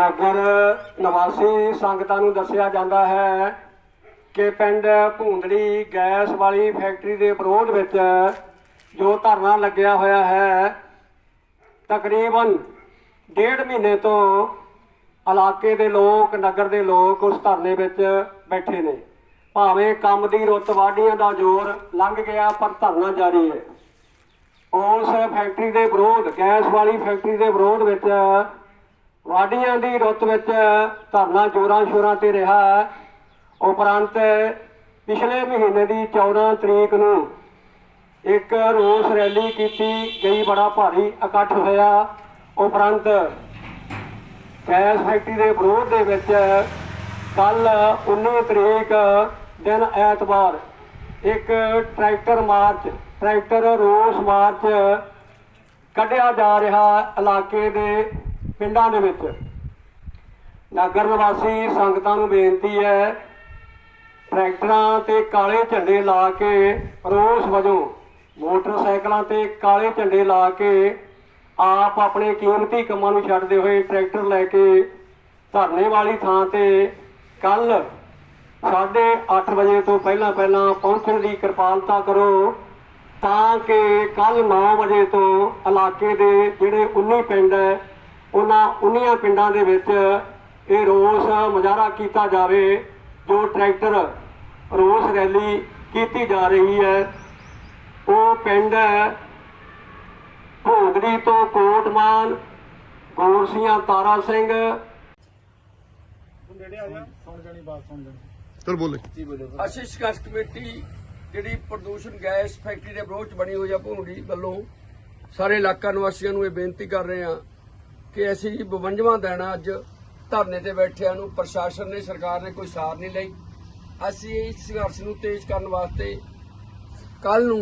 ਨਗਰ ਨਿਵਾਸੀ ਸੰਗਤਾਂ ਨੂੰ ਦੱਸਿਆ ਜਾਂਦਾ ਹੈ ਕਿ ਪਿੰਡ ਭੂੰਦੜੀ ਗੈਸ ਵਾਲੀ ਫੈਕਟਰੀ ਦੇ ਵਿਰੋਧ ਵਿੱਚ ਜੋ ਧਰਨਾ ਲੱਗਿਆ ਹੋਇਆ ਹੈ, ਤਕਰੀਬਨ ਡੇਢ ਮਹੀਨੇ ਤੋਂ ਇਲਾਕੇ ਦੇ ਲੋਕ, ਨਗਰ ਦੇ ਲੋਕ ਉਸ ਧਰਨੇ ਵਿੱਚ ਬੈਠੇ ਨੇ। ਭਾਵੇਂ ਕੰਮ ਦੀ ਰੁੱਤ ਵਾਢੀਆਂ ਦਾ ਜ਼ੋਰ ਲੰਘ ਗਿਆ, ਪਰ ਧਰਨਾ ਜਾਰੀ ਹੈ। ਉਸ ਫੈਕਟਰੀ ਦੇ ਵਿਰੋਧ, ਗੈਸ ਵਾਲੀ ਫੈਕਟਰੀ ਦੇ ਵਿਰੋਧ ਵਿੱਚ ਵਾਢੀਆਂ ਦੀ ਰੁੱਤ ਵਿੱਚ ਧਰਨਾ ਜੋਰਾਂ ਸ਼ੋਰਾਂ ਤੇ ਰਿਹਾ ਹੈ। ਉਪਰੰਤ ਪਿਛਲੇ ਮਹੀਨੇ ਦੀ 14 ਤਰੀਕ ਨੂੰ ਇੱਕ ਰੋਸ ਰੈਲੀ ਕੀਤੀ ਗਈ, ਬੜਾ ਭਾਰੀ ਇਕੱਠ ਹੋਇਆ ਉਪਰੰਤ ਗੈਸ ਫੈਕਟਰੀ ਦੇ ਵਿਰੋਧ ਦੇ ਵਿੱਚ ਕੱਲ 19 ਤਰੀਕ ਦਿਨ ਐਤਵਾਰ ਇੱਕ ਟਰੈਕਟਰ ਮਾਰਚ, ਟਰੈਕਟਰ ਰੋਸ ਮਾਰਚ ਕੱਢਿਆ ਜਾ ਰਿਹਾ ਇਲਾਕੇ ਦੇ ਪਿੰਡਾਂ ਦੇ ਵਿੱਚ। ਨਗਰ ਨਿਵਾਸੀ ਸੰਗਤਾਂ ਨੂੰ ਬੇਨਤੀ ਹੈ, ਟਰੈਕਟਰਾਂ ਤੇ ਕਾਲੇ ਝੰਡੇ ਲਾ ਕੇ ਰੋਸ ਵਜੋਂ ਮੋਟਰਸਾਈਕਲਾਂ ਤੇ ਕਾਲੇ ਝੰਡੇ ਲਾ ਕੇ ਆਪ ਆਪਣੇ ਕੀਮਤੀ ਕੰਮਾਂ ਨੂੰ ਛੱਡਦੇ ਹੋਏ ਟਰੈਕਟਰ ਲੈ ਕੇ ਧਰਨੇ ਵਾਲੀ ਥਾਂ ਤੇ ਕੱਲ 8:30 ਵਜੇ ਤੋਂ ਪਹਿਲਾਂ ਪਹਿਲਾਂ ਪਹੁੰਚਣ ਦੀ ਕਿਰਪਾਲਤਾ ਕਰੋ ਤਾਂ ਕਿ ਕੱਲ 9 ਵਜੇ ਤੋਂ ਇਲਾਕੇ ਦੇ ਜਿਹੜੇ 19 ਪਿੰਡ ਹੈ ਉਹਨਾਂ 19 ਪਿੰਡਾਂ ਦੇ ਵਿੱਚ ਇਹ ਰੋਸ ਮੁਜ਼ਾਹਰਾ ਕੀਤਾ ਜਾਵੇ ਜੋ ਟਰੈਕਟਰ ਰੋਸ ਰੈਲੀ ਕੀਤੀ ਜਾ ਰਹੀ ਹੈ। ਉਹ ਪਿੰਡ ਹੈ ਭੋਗੜੀ ਤੋਂ ਕੋਟਮਾਨ ਗੋਰਸੀਆਂ ਤਾਰਾ ਸਿੰਘ। ਚਲ ਬੋਲੇ। ਅਸੀਂ ਸੰਘਰਸ਼ ਕਮੇਟੀ ਜਿਹੜੀ ਪ੍ਰਦੂਸ਼ਣ ਗੈਸ ਫੈਕਟਰੀ ਦੇ ਵਿਰੋਧ 'ਚ ਬਣੀ ਹੋਈ ਆ ਭੂੰਡੀ ਵੱਲੋਂ ਸਾਰੇ ਇਲਾਕਾ ਨਿਵਾਸੀਆਂ ਨੂੰ ਇਹ ਬੇਨਤੀ ਕਰ ਰਹੇ ਹਾਂ ਕਿ ਅਸੀਂ 52ਵਾਂ ਦਿਨ ਅੱਜ ਧਰਨੇ ਤੇ ਬੈਠਿਆਂ ਨੂੰ ਪ੍ਰਸ਼ਾਸਨ ਨੇ, ਸਰਕਾਰ ਨੇ ਕੋਈ ਸਾਰ ਨਹੀਂ ਲਈ। ਅਸੀਂ ਇਸ ਸੰਘਰਸ਼ ਨੂੰ ਤੇਜ਼ ਕਰਨ ਵਾਸਤੇ ਕੱਲ ਨੂੰ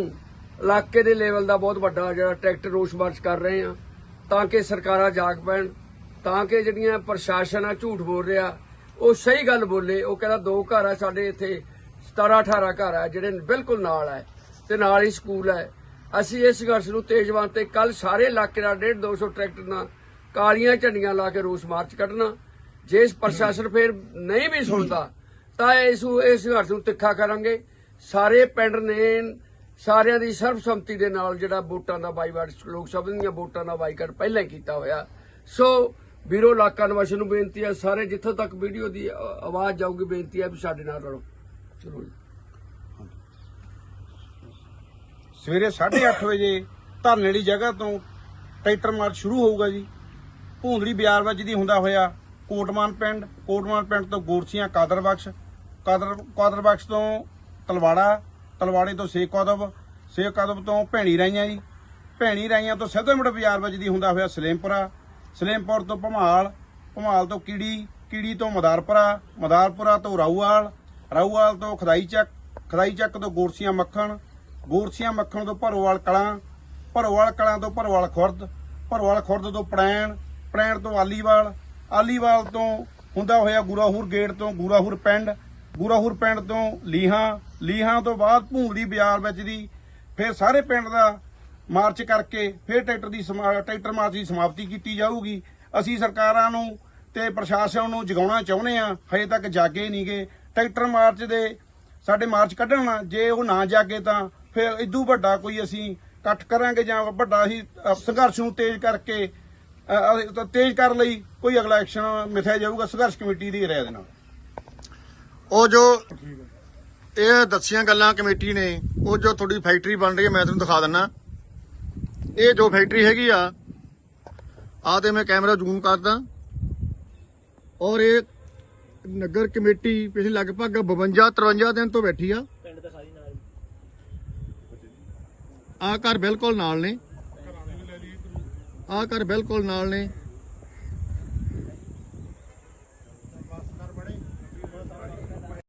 ਇਲਾਕੇ ਦੇ ਲੈਵਲ ਦਾ ਬਹੁਤ ਵੱਡਾ ਜਿਹੜਾ ਟਰੈਕਟਰ ਰੋਸ ਮਾਰਚ ਕਰ ਰਹੇ ਹਾਂ, ਤਾਂ ਕਿ ਸਰਕਾਰਾਂ ਜਾਗ ਪੈਣ, ਤਾਂ ਕਿ ਜਿਹੜੀਆਂ ਪ੍ਰਸ਼ਾਸਨ ਆ ਝੂਠ ਬੋਲ ਰਿਹਾ, ਉਹ ਸਹੀ ਗੱਲ ਬੋਲੇ। ਉਹ ਕਹਿੰਦਾ ਦੋ ਘਰ ਆ ਸਾਡੇ ਇੱਥੇ 17 18 ਘਰ ਆ ਜਿਹੜੇ ਬਿਲਕੁਲ ਨਾਲ ਹੈ ਤੇ ਨਾਲ ਹੀ ਸਕੂਲ ਹੈ ਅਸੀਂ ਇਸ ਸੰਘਰਸ਼ ਨੂੰ ਤੇਜ਼ਵਾਨ ਤੇ ਕੱਲ ਸਾਰੇ ਇਲਾਕੇ ਦਾ 1.5 200 ਟਰੈਕਟਰ ਨਾਲ ਕਾਲੀਆਂ ਝੰਡੀਆਂ ਲਾ ਕੇ ਰੋਸ ਮਾਰਚ ਕੱਢਣਾ। ਜੇ ਇਸ ਪ੍ਰਸ਼ਾਸਨ ਫੇਰ ਨਹੀਂ ਵੀ ਸੁਣਦਾ, ਤਾਂ ਇਸ ਇਸ ਸੰਘਰਸ਼ ਨੂੰ ਤਿੱਖਾ ਕਰਾਂਗੇ। ਸਾਰੇ ਪਿੰਡ ਨੇ ਸਾਰਿਆਂ ਦੀ ਸਰਬਸੰਮਤੀ ਦੇ ਨਾਲ ਜਿਹੜਾ ਵੋਟਾਂ ਦਾ ਬਾਈਕਾਟ ਲੋਕ ਸਭਾ ਦੀਆਂ ਵੋਟਾਂ ਦਾ ਬਾਈਕਾਟ ਪਹਿਲਾਂ ਹੀ ਕੀਤਾ ਹੋਇਆ। ਸੋ ਵੀਰੋ ਇਲਾਕਾ ਨਿਵਾਸੀ ਨੂੰ ਬੇਨਤੀ ਹੈ, ਸਾਰੇ ਜਿੱਥੋਂ ਤੱਕ ਵੀਡੀਓ ਦੀ ਆਵਾਜ਼ ਜਾਊਗੀ, ਬੇਨਤੀ ਹੈ ਵੀ ਸਾਡੇ ਨਾਲ ਰਲੋ ਚਲੋ ਜੀ। ਸਵੇਰੇ 8:30 ਵਜੇ ਧਰਨੇ ਵਾਲੀ ਜਗ੍ਹਾ ਤੋਂ ਟਰੈਕਟਰ ਮਾਰਚ ਸ਼ੁਰੂ ਹੋਊਗਾ ਜੀ। ਭੂੰਦੜੀ ਬਾਜ਼ਾਰ ਵਿੱਚ ਦੀ ਹੁੰਦਾ ਹੋਇਆ ਕੋਟਮਾਨ ਪਿੰਡ ਕੋਟਮਾਨ ਪਿੰਡ ਤੋਂ ਗੋਰਸੀਆਂ ਕਾਦਰ ਬਖਸ਼, ਕਾਦਰ ਕਾਦਰ ਬਖਸ਼ ਤੋਂ ਤਲਵਾੜਾ, ਤਲਵਾੜੇ ਤੋਂ ਸੇਖ ਕਦਬ ਸੇਖ ਕਦਬ ਤੋਂ ਭੈਣੀ ਰਾਈਆਂ ਜੀ। ਭੈਣੀ ਰਾਈਆਂ ਤੋਂ ਸਿੱਧੋਮਿੰਟ ਬਾਜ਼ਾਰ ਵਿੱਚ ਦੀ ਹੁੰਦਾ ਹੋਇਆ ਸਲੇਮਪੁਰਾ, ਸਲੇਮਪੁਰ ਤੋਂ ਭਮਾਲ ਭਮਾਲ ਤੋਂ ਕੀੜੀ ਕੀੜੀ ਤੋਂ ਮਦਾਰਪੁਰਾ ਮਦਾਰਪੁਰਾ ਤੋਂ ਰਾਊਵਾਲ ਰਾਊਵਾਲ ਤੋਂ ਖਦਾਈ ਚੱਕ ਖਦਾਈ ਚੱਕ ਤੋਂ ਗੋਰਸੀਆਂ ਮੱਖਣ ਗੋਰਸੀਆਂ ਮੱਖਣ ਤੋਂ ਭਰੋਵਾਲ ਕਲਾਂ ਭਰੋਵਾਲ ਕਲਾਂ ਤੋਂ ਭਰੋਵਾਲ ਖੁਰਦ ਭਰੋਵਾਲ ਖੁਰਦ ਤੋਂ ਪੜੈਣ ਪ੍ਰੈਣ ਤੋਂ ਆਲੀਵਾਲ ਆਲੀਵਾਲ ਤੋਂ ਹੁੰਦਾ ਹੋਇਆ ਗੁਰਾਹੂਰ ਗੇਟ ਤੋਂ ਗੁਰਾਹੂਰ ਪਿੰਡ ਗੁਰਾਹੂਰ ਪਿੰਡ ਤੋਂ ਲੀਹਾਂ ਲੀਹਾਂ ਤੋਂ ਬਾਅਦ ਭੂੰਗੜੀ ਬਾਜ਼ਾਰ ਵਿੱਚ ਦੀ ਫਿਰ ਸਾਰੇ ਪਿੰਡ ਦਾ ਮਾਰਚ ਕਰਕੇ ਫਿਰ ਟਰੈਕਟਰ ਦੀ ਸਮਾ- ਟਰੈਕਟਰ ਮਾਰਚ ਦੀ ਸਮਾਪਤੀ ਕੀਤੀ ਜਾਊਗੀ। ਅਸੀਂ ਸਰਕਾਰਾਂ ਨੂੰ ਤੇ ਪ੍ਰਸ਼ਾਸਨ ਨੂੰ ਜਗਾਉਣਾ ਚਾਹੁੰਦੇ ਆ ਹਜੇ ਤੱਕ ਜਾਗੇ ਨਹੀਂ ਨਹੀਂਗੇ। ਟਰੈਕਟਰ ਮਾਰਚ ਦੇ ਸਾਡੇ ਮਾਰਚ ਕੱਢਣ ਜੇ ਉਹ ਨਾ ਜਾਗੇ ਤਾਂ ਫਿਰ ਇਦੋਂ ਵੱਡਾ ਕੋਈ ਅਸੀਂ ਇਕੱਠ ਕਰਾਂਗੇ ਜਾਂ ਵੱਡਾ ਅਸੀਂ ਸੰਘਰਸ਼ ਨੂੰ ਤੇਜ਼ ਕਰਕੇ ਤੇਜ਼ ਕਰਨ ਲਈ ਕੋਈ ਅਗਲਾ ਐਕਸ਼ਨ ਮਿਥਿਆ ਜਾਊਗਾ ਸੰਘਰਸ਼ ਕਮੇਟੀ ਦੀ ਰਾਏ ਦੇ ਨਾਲ। ਉਹ ਜੋ ਇਹ ਦੱਸੀਆਂ ਗੱਲਾਂ ਕਮੇਟੀ ਨੇ ਉਹ ਜੋ ਤੁਹਾਡੀ ਫੈਕਟਰੀ ਬਣ ਰਹੀ ਹੈ ਮੈਂ ਤੁਹਾਨੂੰ ਦਿਖਾ ਦਿੰਨਾ। ਇਹ ਜੋ ਫੈਕਟਰੀ ਹੈਗੀ ਆ ਆ ਤੇ ਮੈਂ ਕੈਮਰਾ ਜ਼ੂਮ ਕਰਦਾ। ਔਰ ਇਹ ਨਗਰ ਕਮੇਟੀ ਪਿਛਲੇ ਲਗਭਗ 52 53 ਦਿਨ ਤੋਂ ਬੈਠੀ ਆ। ਆ ਘਰ ਬਿਲਕੁਲ ਨਾਲ ਨੇ। ਆ ਘਰ ਬਿਲਕੁਲ ਨਾਲ ਨੇ।